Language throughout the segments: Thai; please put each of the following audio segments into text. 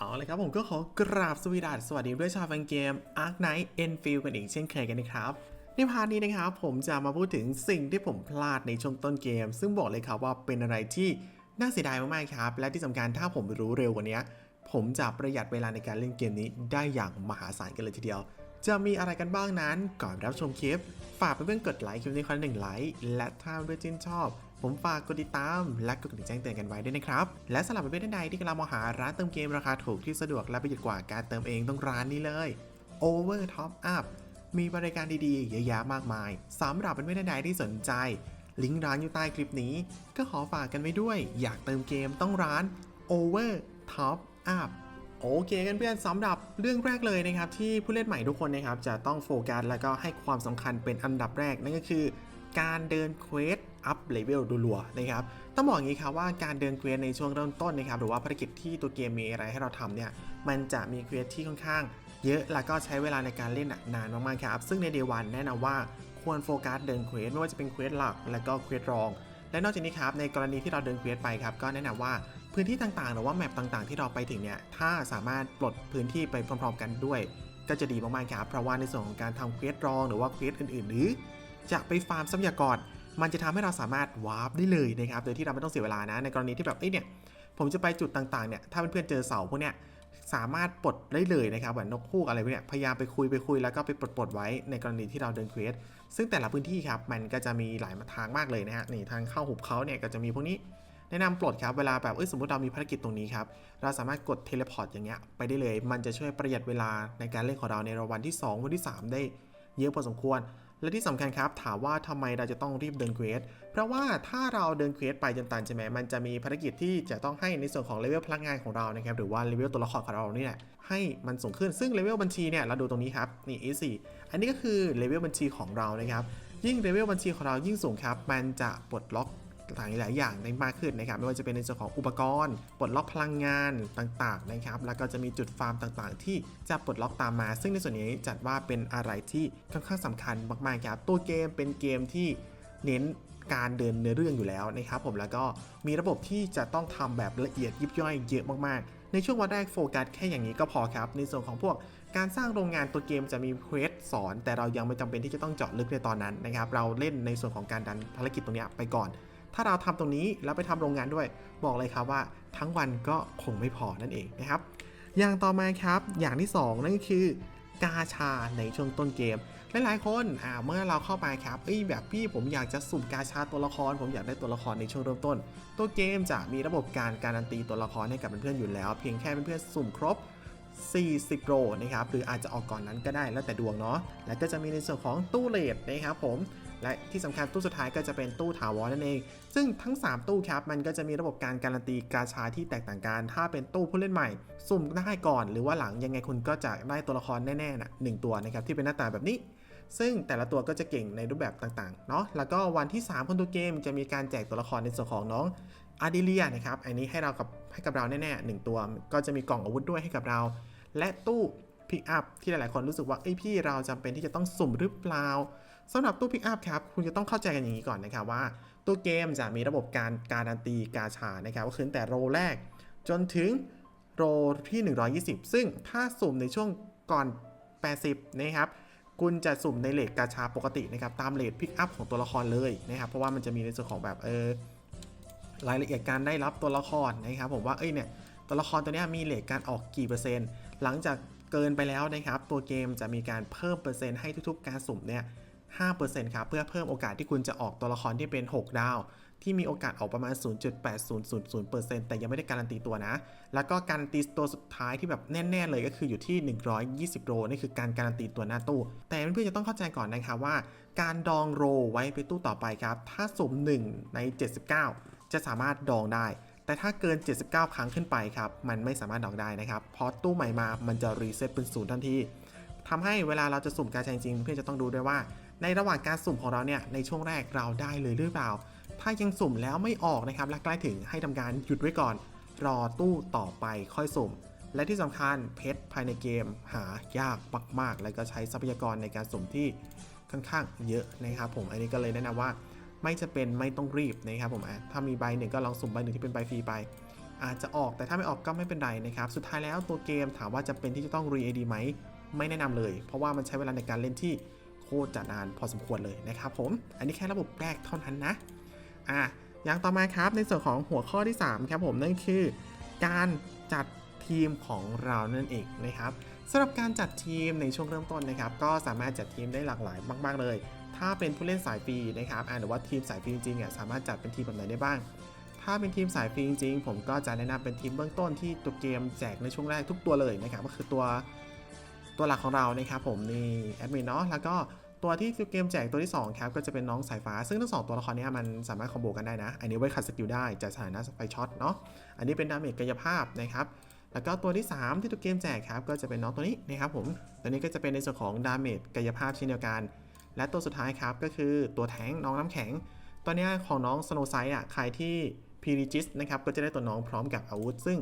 เอาเลยครับผมก็ขอกราบสวีดัสสวัสดีด้วยชาวแฟนเกม Ark Knight Enfield กันอีกเช่นเคยกันนะครับในพาร์ทนี้นะครับผมจะมาพูดถึงสิ่งที่ผมพลาดในช่วงต้นเกม ซึ่งบอกเลยครับว่าเป็นอะไรที่น่าเสียดายมากๆครับ และที่สำคัญถ้าผมรู้เร็วกว่านี้ผมจะประหยัดเวลาในการเล่นเกมนี้ได้อย่างมหาศาลกันเลยทีเดียว จะมีอะไรกันบ้างนั้นก่อนรับชมคลิป ฝากเพื่อนๆกดไลค์คลิปนี้คนหนึ่งไลค์และถ้าเพื่อนๆชื่นชอบ ผมฝากกดติดตามและกดกระดิ่งแจ้งเตือนกันไว้ด้วยนะครับ และสำหรับเพื่อนๆท่านใดที่กำลังมองหาร้านเติมเกมราคาถูกที่สะดวกและประหยัดกว่าการเติมเองต้องร้านนี้เลย Over Top Up มีบริการดีๆ เยอะแยะมากมายสำหรับเพื่อนๆท่านใดที่สนใจ ลิงก์ร้านอยู่ใต้คลิปนี้ ก็ขอฝากกันไว้ด้วย อยากเติมเกมต้องร้าน Over Top Up โอเคกันเพื่อนสำหรับเรื่องแรกเลยนะครับที่ผู้เล่นใหม่ทุกคนนะครับจะต้องโฟกัสแล้วก็ให้ความสำคัญเป็นอันดับแรกนั่นก็คือ การเดินเควสอัพเลเวลรัวๆนะครับ ต้องบอกอย่างนี้ครับว่าการเดินเควสในช่วงเริ่มต้นนะครับ หรือว่าภารกิจที่ตัวเกมมีอะไรให้เราทำเนี่ย มันจะมีเควสที่ค่อนข้าง เยอะ แล้วก็ใช้เวลาในการเล่นอะนานมากๆครับ ซึ่งในเดวันแนะนำว่าควรโฟกัสเดินเควสไม่ว่าจะเป็นเควสหลัก และก็เควสรอง และนอกจากนี้ครับในกรณีที่เราเดินเควสไปครับ ก็แนะนำว่าพื้นที่ต่างๆ หรือว่าแมปต่างๆ ที่เราไปถึงเนี่ย ถ้าสามารถปลดพื้นที่ไปพร้อม ๆ กันด้วย ก็จะดีมากๆครับ เพราะว่าในส่วนของการทำเควสรอง หรือว่าเควสอื่นๆ หรือ จะไปฟาร์มทรัพยากร มันจะทำให้เราสามารถวาร์ปได้เลยนะครับ โดยที่เราไม่ต้องเสียเวลานะ ในกรณีที่แบบเอ้ยเนี่ย ผมจะไปจุดต่างๆ เนี่ย ถ้าเพื่อนๆเจอเสาพวกเนี้ย สามารถปลดได้เลยนะครับเหมือนนกฮูกอะไรพวกเนี้ย พยายามไปคุยไปคุยแล้วก็ไปปลดปลดๆไว้ในกรณีที่เราเดินเควส ซึ่งแต่ละพื้นที่ครับ มันก็จะมีหลายทางมากเลยนะฮะ นี่ทางเข้าหุบเขาเนี่ยก็จะมีพวกนี้แนะนำปลดครับ เวลาแบบเอ้ยสมมติเรามีภารกิจตรงนี้ครับ เราสามารถกดเทเลพอร์ตอย่างเงี้ยไปได้เลย มันจะช่วยประหยัดเวลาในการเล่นของเราในวันที่ 2 วันที่ 3 ได้เยอะพอสมควร และที่สำคัญครับถามว่าทำไมเราจะต้องรีบเดินเควส เพราะว่าถ้าเราเดินเควสไปจนตันใช่ไหมมันจะมีภารกิจที่จะต้องให้ในส่วนของเลเวลพลังงานของเรานะครับหรือว่าเลเวลตัวละครของเรานี่แหละให้มันสูงขึ้นซึ่งเลเวลบัญชีเนี่ยเราดูตรงนี้ครับนี่ A4 อันนี้ก็คือเลเวลบัญชีของเรานะครับยิ่งเลเวลบัญชีของเรายิ่งสูงครับ มันจะปลดล็อก หลายหลายอย่างได้มากขึ้นนะครับไม่ว่าจะเป็นในส่วนของอุปกรณ์ ปลดล็อกพลังงานต่างๆนะครับแล้วก็จะมีจุดฟาร์มต่างๆ ที่จะปลดล็อกตามมา ซึ่งในส่วนนี้จัดว่าเป็นอะไรที่ค่อนข้างสำคัญมากๆครับตัวเกมเป็นเกมที่เน้นการเดินเนื้อเรื่องอยู่แล้วนะครับผมแล้วก็มีระบบที่จะต้องทำแบบละเอียดยิบย่อยเยอะมากๆ ในช่วงวันแรกโฟกัสแค่อย่างนี้ก็พอครับ ในส่วนของพวกการสร้างโรงงานตัวเกมจะมีเควสสอน แต่เรายังไม่จำเป็นที่จะต้องเจาะลึกในตอนนั้นนะครับ เราเล่นในส่วนของการดันภารกิจตรงนี้ไปก่อน ถ้าเราทำตรงนี้แล้วไปทำโรงงานด้วย บอกเลยครับว่าทั้งวันก็คงไม่พอนั่นเองนะครับ อย่างต่อมาครับอย่างที่ 2 นั่นก็คือกาชาในช่วงต้นเกม หลายๆคนอ่าเมื่อเราเข้าไปครับเอ้ยแบบพี่ผมอยากจะสุ่มกาชาตัวละคร ผมอยากได้ตัวละครในช่วงเริ่มต้น ตัวเกมจะมีระบบการการันตีตัวละครให้กับเพื่อนๆอยู่แล้ว เพียงแค่เพื่อนๆสุ่มครบ 40โรนะครับหรืออาจจะออกก่อนนั้นก็ได้แล้วแต่ดวงเนาะแล้วก็จะมีในส่วนของตู้เลดนะครับผม และที่สำคัญตู้สุดท้ายก็จะเป็นตู้ถาวรนั่นเอง ซึ่งทั้ง 3 ตู้ครับมันก็จะมีระบบการการันตีกาชาที่แตกต่างกัน ถ้าเป็นตู้ผู้เล่นใหม่ สุ่มได้ก่อนหรือว่าหลังยังไงคุณก็จะได้ตัวละครแน่ๆนะหนึ่งตัวนะครับที่เป็นหน้าตาแบบนี้ ซึ่งแต่ละตัวก็จะเก่งในรูปแบบต่างๆเนาะแล้วก็วันที่ 3 คนตัวเกมจะมีการแจกตัวละครในส่วนของน้องอาร์ดิเลียนะครับอันนี้ให้เรากับให้กับเราแน่ๆหนึ่งตัว ก็จะมีกล่องอาวุธด้วยให้กับเรา และตู้พิกอัพที่หลายๆคนรู้สึกว่าเอ้ยพี่เราจำเป็นที่จะต้องสุ่มหรือเปล่า สำหรับตู้พิกอัพครับคุณจะต้องเข้าใจกันอย่างนี้ก่อนนะครับว่าตัวเกมจะมีระบบการการันตีกาชานะครับก็คือแต่โรแรก จนถึงโรที่ 120 ซึ่งถ้าสุ่มในช่วงก่อน 80 นะครับคุณจะสุ่มในเลทกาชาปกตินะครับตามเลทพิกอัพของตัวละครเลยนะครับเพราะว่ามันจะมีในส่วนของแบบเออรายละเอียดการได้รับตัวละครนะครับผมว่าเอ้ยเนี่ยตัวละครตัวนี้มีเลทการออกกี่เปอร์เซ็นต์ หลังจากเกินไปแล้วนะครับตัวเกมจะมีการเพิ่มเปอร์เซ็นต์ให้ทุกๆ การสุ่มเนี่ย 5%ครับเพื่อเพิ่มโอกาสที่คุณจะออกตัวละครที่เป็น 6 ดาว ที่มีโอกาสออกประมาณ 0.8000%แต่ยังไม่ได้การันตีตัวนะ แล้วก็การันตีตัวสุดท้ายที่แบบแน่ ๆ เลยก็คืออยู่ที่ 120 โรนี่คือการการันตีตัวหน้าตู้ แต่เพื่อนๆจะต้องเข้าใจก่อนนะครับว่า การดองโรไว้ไปตู้ต่อไปครับ ถ้าสุ่ม1ใน 79 จะสามารถดองได้แต่ถ้าเกิน 79 ครั้งขึ้นไปครับ มันไม่สามารถดองได้นะครับเพราะตู้ใหม่มา มันจะรีเซ็ตเป็นศูนย์ทันทีทำให้เวลาเราจะสุ่มการใช้จริง เพื่อนจะต้องดูด้วยว่า ในระหว่างการสุ่มของเราเนี่ยในช่วงแรกเราได้เลยหรือเปล่า ถ้ายังสุ่มแล้วไม่ออกนะครับและใกล้ถึงให้ทำการหยุดไว้ก่อน รอตู้ต่อไปค่อยสุ่ม และที่สำคัญเพชรภายในเกมหายากมากๆ แล้วก็ใช้ทรัพยากรในการสุ่มที่ค่อนข้างเยอะนะครับผมอันนี้ก็เลยแนะนำว่าไม่จะเป็นไม่ต้องรีบนะครับผมถ้ามีใบหนึ่งก็ลองสุ่มใบหนึ่งที่เป็นใบฟรีไป อาจจะออกแต่ถ้าไม่ออกก็ไม่เป็นไรนะครับ สุดท้ายแล้วตัวเกมถามว่าจะเป็นที่จะต้องรี AD ไหมไม่แนะนำเลย เพราะว่ามันใช้เวลาในการเล่นที่ คตรจะนานพอสมควรเลยนะครับผม อันนี้แค่ระบบแรกเท่านั้นนะ อะ อย่างต่อมาครับในส่วนของหัวข้อที่ 3 ครับผมนั่นคือ การจัดทีมของเรานั่นเองนะครับสำหรับการจัดทีมในช่วงเริ่มต้นนะครับ ก็สามารถจัดทีมได้หลากหลายมาก ๆ เลย ถ้าเป็นผู้เล่นสายฟรีนะครับหรือว่าทีมสายฟรีจริงๆอะสามารถจัดเป็นทีมแบบไหนได้บ้าง ถ้าเป็นทีมสายฟรีจริงๆผมก็จะแนะนำเป็นทีมเบื้องต้นที่ตัวเกมแจกในช่วงแรกทุกตัวเลยนะครับก็คือตัวตัวหลักของเรานะครับผมนี่แอดมินเนาะแล้วก็ ตัวที่เกมแจกตัวที่2ครับก็จะเป็นน้องสายฟ้า ซึ่งทั้งสองตัวละครนี้มันสามารถคอมโบกันได้นะ อันนี้ไว้ขัดสกิลได้จะสถานะไฟช็อตเนาะอันนี้เป็นดาเมจกายภาพนะครับแล้วก็ตัวที่ 3 ที่ตัวเกมแจกครับก็จะเป็นน้องตัวนี้นะครับผมตัวนี้ก็จะเป็นในส่วนของดาเมจกายภาพเช่นเดียวกัน และตัวสุดท้ายครับก็คือตัวแทงน้องน้ำแข็ง ตัวนี้ของน้องสโนไซอะใครที่พีริจิสนะครับก็จะได้ตัวน้องพร้อมกับอาวุธ ซึ่ง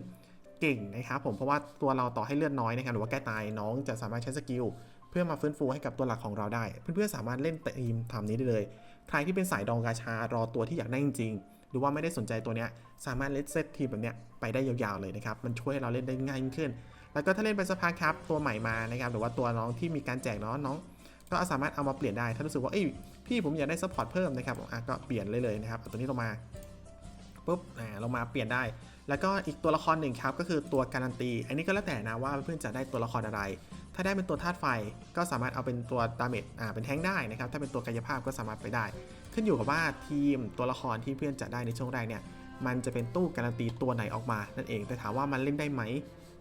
เก่งนะครับผมเพราะว่าตัวเราต่อให้เลือดน้อยนะครับหรือว่าใกล้ตายน้องจะสามารถใช้สกิลเพื่อมาฟื้นฟูให้กับตัวหลักของเราได้ เพื่อนๆสามารถเล่นทีมทำนี้ได้เลย ใครที่เป็นสายดองกาชารอตัวที่อยากได้จริงๆ หรือว่าไม่ได้สนใจตัวเนี้ยสามารถเล่นเซตทีมแบบเนี้ยไปได้ยาวๆเลยนะครับมันช่วยให้เราเล่นได้ง่ายขึ้น แล้วก็ถ้าเล่นไปสักพักครับตัวใหม่มานะครับหรือว่าตัวน้องที่มีการแจกเนาะน้อง ก็สามารถเอามาเปลี่ยนได้ถ้ารู้สึกว่าเอ้ยพี่ผมอยากได้ซัพพอร์ตเพิ่มนะครับอะก็เปลี่ยนเลยเลยนะครับเอาตัวนี้ลงมา ปุ๊บอ่าลงมาเปลี่ยนได้ แล้วก็อีกตัวละครหนึ่งครับก็คือตัวการันตี อันนี้ก็แล้วแต่นะว่าเพื่อนจะได้ตัวละครอะไร ถ้าได้เป็นตัวธาตุไฟก็สามารถเอาเป็นตัวดาเมจอ่าเป็นแทงได้นะครับถ้าเป็นตัวกายภาพก็สามารถไปได้ ขึ้นอยู่กับว่าทีมตัวละครที่เพื่อนจะได้ในช่วงแรกเนี่ยมันจะเป็นตู้การันตีตัวไหนออกมานั่นเอง แต่ถามว่ามันเล่นได้ไหม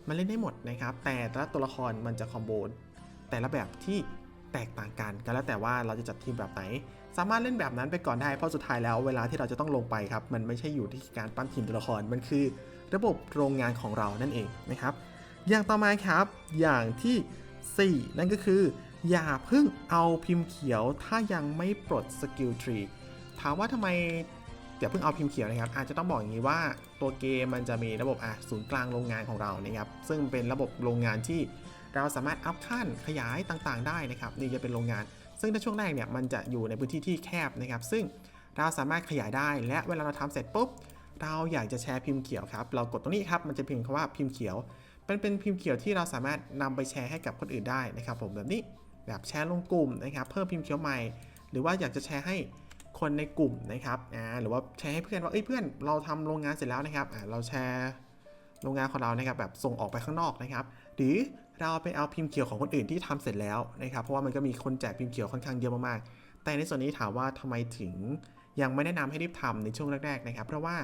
มันเล่นได้หมดนะครับ แต่แต่ละตัวละครมันจะคอมโบแต่ละแบบที่แตกต่างกันก็แล้วแต่ว่าเราจะจัดทีมแบบไหน สามารถเล่นแบบนั้นไปก่อนได้เพราะสุดท้ายแล้วเวลาที่เราจะต้องลงไปครับมันไม่ใช่อยู่ที่การปั้นทีมตัวละครมันคือ ระบบโรงงานของเรานั่นเองนะครับ อย่างต่อมาครับ อย่างที่ 4 นั่นก็คือ อย่าเพิ่งเอาพิมพ์เขียวถ้ายังไม่ปลดสกิลทรีถามว่าทำไมอย่าเพิ่งเอาพิมพ์เขียวนะครับ อาจจะต้องบอกอย่างนี้ว่าตัวเกมมันจะมีระบบอะศูนย์กลางโรงงานของเรานะครับซึ่งเป็นระบบโรงงานที่เราสามารถอัพขั้นขยายต่างๆ ได้นะครับนี่จะเป็นโรงงาน ซึ่งในช่วงแรกเนี่ยมันจะอยู่ในพื้นที่ที่แคบนะครับ ซึ่งเราสามารถขยายได้ และเวลาเราทำเสร็จปุ๊บ เราอยากจะแชร์พิมพ์เขียวครับ เรากดตรงนี้ครับ มันจะพิมพ์คำว่าพิมพ์เขียว เป็นเป็นพิมพ์เขียวที่เราสามารถนำไปแชร์ให้กับคนอื่นได้นะครับ ผมแบบนี้ แบบแชร์ลงกลุ่มนะครับ เพิ่มพิมพ์เขียวใหม่ หรือว่าอยากจะแชร์ให้คนในกลุ่มนะครับ อ่า หรือว่าแชร์ให้เพื่อนว่า เอ้ยเพื่อน เราทำโรงงานเสร็จแล้วนะครับ อ่า เราแชร์ โรงงานของเรานะครับแบบส่งออกไปข้างนอกนะครับ หรือเราไปเอาพิมพ์เขียวของคนอื่นที่ทำเสร็จแล้วนะครับ เพราะว่ามันก็มีคนแจกพิมพ์เขียวค่อนข้างเยอะมากๆ แต่ในส่วนนี้ถามว่าทำไมถึงยังไม่แนะนำให้รีบทำในช่วงแรกๆนะครับ เพราะว่า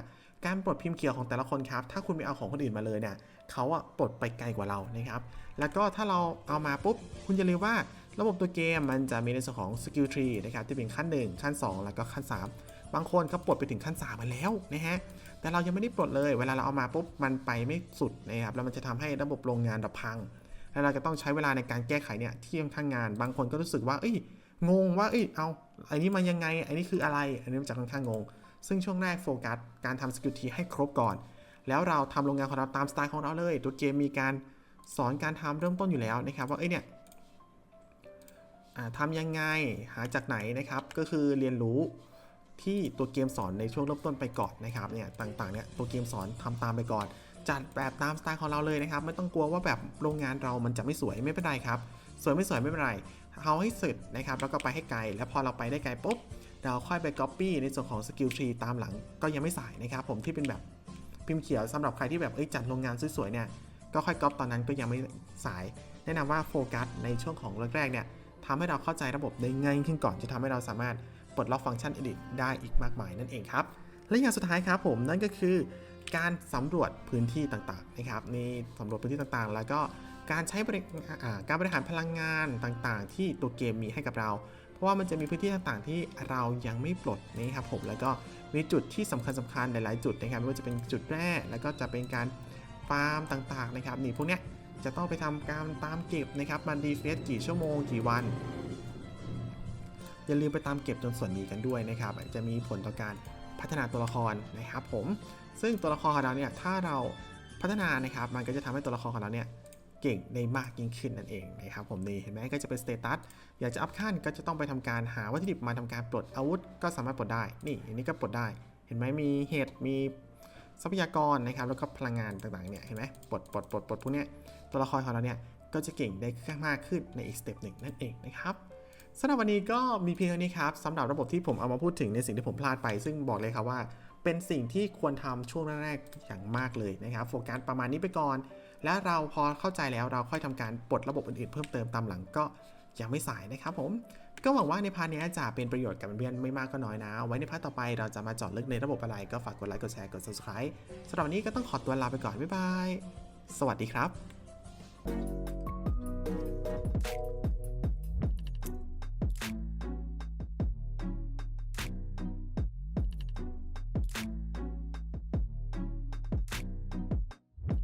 การปลดพิมพ์เขียวของแต่ละคนครับ ถ้าคุณไปเอาของคนอื่นมาเลยเนี่ยเขาอะปลดไปไกลกว่าเรานะครับ แล้วก็ถ้าเราเอามาปุ๊บ คุณอย่าลืมว่าระบบตัวเกมมันจะมีในส่วนของสกิลทรีนะครับที่เป็นขั้น 1 ขั้น 2 แล้วก็ขั้น 3 บางคนเขาปลดไปถึงขั้น3มาแล้วนะฮะ แต่เรายังไม่ได้ปลดเลย เวลาเราเอามาปุ๊บมันไปไม่สุดนะครับแล้วมันจะทำให้ระบบโรงงานเราพัง แล้วเราจะต้องใช้เวลาในการแก้ไขเนี่ยที่ค่อนข้างงาน บางคนก็รู้สึกว่า เอ้ย งงว่า เอ้ย เอาอันนี้มันยังไง อันนี้คืออะไร อันนี้มันจะค่อนข้างงง ซึ่งช่วงแรกโฟกัสการทำสกิลทีให้ครบก่อน แล้วเราทำโรงงานของเราตามสไตล์ของเราเลย ตัวเกมมีการสอนการทำเริ่มต้นอยู่แล้วนะครับว่า เอ้ย เนี่ยทำยังไง หาจากไหนนะครับ ก็คือเรียนรู้ ที่ตัวเกมสอนในช่วงเริ่มต้นไปก่อนนะครับเนี่ยต่างๆเนี่ยตัวเกมสอนทำตามไปก่อน จัดแบบตามสไตล์ของเราเลยนะครับ ไม่ต้องกลัวว่าแบบโรงงานเรามันจะไม่สวยไม่เป็นไรครับสวยไม่สวยไม่เป็นไรเอาให้เสร็จนะครับแล้วก็ไปให้ไกล แล้วพอเราไปได้ไกลปุ๊บเราค่อยไป Copy ในส่วนของสกิลทรีตามหลังก็ยังไม่สายนะครับผมที่เป็นแบบพิมพ์เขียวสำหรับใครที่แบบเอ้ยจัดโรงงานสวยๆเนี่ยก็ค่อยก๊อปตอนนั้นก็ยังไม่สาย แนะนำว่าโฟกัสในช่วงของแรกๆเนี่ยทำให้เราเข้าใจระบบได้ง่ายขึ้นก่อนจะทำให้เราสามารถ ปลดล็อกฟังก์ชัน edit ได้อีกมากมายนั่นเองครับ และอย่างสุดท้ายครับผมนั่นก็คือ การสำรวจพื้นที่ต่างๆนะครับนี่สำรวจพื้นที่ต่างๆ แล้วก็การใช้บริอ่าการบริหารพลังงานต่างๆ ที่ตัวเกมมีให้กับเรา เพราะว่ามันจะมีพื้นที่ต่างๆ ที่เรายังไม่ปลดนะครับผมแล้วก็มีจุดที่สำคัญสำคัญหลายๆ จุดนะครับไม่ว่าจะเป็นจุดแรกแล้วก็จะเป็นการฟาร์มต่างๆนะครับนี่พวกเนี้ยจะต้องไปทำการตามเก็บนะครับมันดีเฟสกี่ชั่วโมงกี่วัน อย่าลืมไปตามเก็บจนส่วนนี้กันด้วยนะครับ จะมีผลต่อการพัฒนาตัวละครนะครับผม ซึ่งตัวละครของเราเนี่ยถ้าเราพัฒนานะครับ มันก็จะทำให้ตัวละครของเราเนี่ยเก่งได้มากยิ่งขึ้นนั่นเองนะครับผมนี่เห็นไหมก็จะเป็นสเตตัสอยากจะอัพขั้นก็จะต้องไปทำการหาวัตถุดิบมาทำการปลดอาวุธ ก็สามารถปลดได้นี่อันนี้ก็ปลดได้ เห็นไหมมีเห็ดมีทรัพยากรนะครับแล้วก็พลังงานต่างๆเนี่ยเห็นไหมปลดปลดปลดปลดพวกเนี้ยตัวละครของเราเนี่ยก็จะเก่งได้มากขึ้นในอีกสเต็ปหนึ่งนั่นเองนะครับ สำหรับวันนี้ก็มีเพียงเท่านี้ครับสำหรับระบบที่ผมเอามาพูดถึงในสิ่งที่ผมพลาดไป ซึ่งบอกเลยครับว่า เป็นสิ่งที่ควรทำช่วงแรกๆอย่างมากเลยนะครับโฟกัสประมาณนี้ไปก่อน และเราพอเข้าใจแล้วเราค่อยทำการปลดระบบอื่นๆเพิ่มเติมตามหลังก็ยังไม่สายนะครับผมก็หวังว่าในพาร์ทนี้จะเป็นประโยชน์กับเพื่อนๆไม่มากก็น้อยนะ ไว้ในพาร์ทต่อไปเราจะมาจาะลึกในระบบอะไร ก็ฝากกดไลค์กดแชร์กด subscribe สำหรับวันนี้ก็ต้องขอตัวลาไปก่อนบ๊ายบาย สวัสดีครับ